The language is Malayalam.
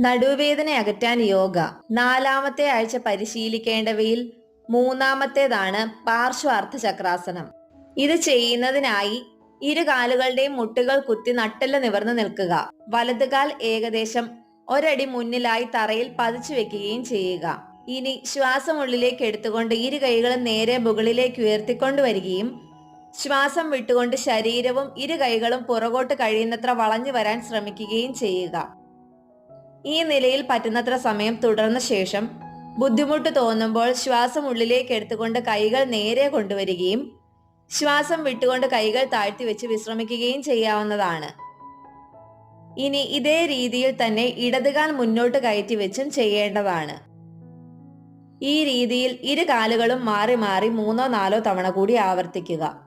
നടുവേദന അകറ്റാൻ യോഗ. നാലാമത്തെ ആഴ്ച പരിശീലിക്കേണ്ടവയിൽ മൂന്നാമത്തേതാണ് പാർശ്വാർത്ഥ ചക്രാസനം ഇത് ചെയ്യുന്നതിനായി ഇരു കാലുകളുടെയും മുട്ടുകൾ കുത്തി നട്ടല്ല നിവർന്നു നിൽക്കുക. വലതുകാൽ ഏകദേശം ഒരടി മുന്നിലായി തറയിൽ പതിച്ചു വെക്കുകയും ചെയ്യുക. ഇനി ശ്വാസം ഉള്ളിലേക്ക് എടുത്തുകൊണ്ട് ഇരു കൈകളും നേരെ മുകളിലേക്ക് ഉയർത്തിക്കൊണ്ടുവരികയും ശ്വാസം വിട്ടുകൊണ്ട് ശരീരവും ഇരു കൈകളും പുറകോട്ട് കഴിയുന്നത്ര വളഞ്ഞു വരാൻ ശ്രമിക്കുകയും ചെയ്യുക. ഈ നിലയിൽ പറ്റുന്നത്ര സമയം തുടർന്ന ശേഷം ബുദ്ധിമുട്ട് തോന്നുമ്പോൾ ശ്വാസം ഉള്ളിലേക്ക് എടുത്തുകൊണ്ട് കൈകൾ നേരെ കൊണ്ടുവരികയും ശ്വാസം വിട്ടുകൊണ്ട് കൈകൾ താഴ്ത്തി വെച്ച് വിശ്രമിക്കുകയും ചെയ്യാവുന്നതാണ്. ഇനി ഇതേ രീതിയിൽ തന്നെ ഇടതുകാൽ മുന്നോട്ട് കയറ്റി വെച്ചും ചെയ്യേണ്ടതാണ്. ഈ രീതിയിൽ ഇരു കാലുകളും മാറി മാറി മൂന്നോ നാലോ തവണ കൂടി ആവർത്തിക്കുക.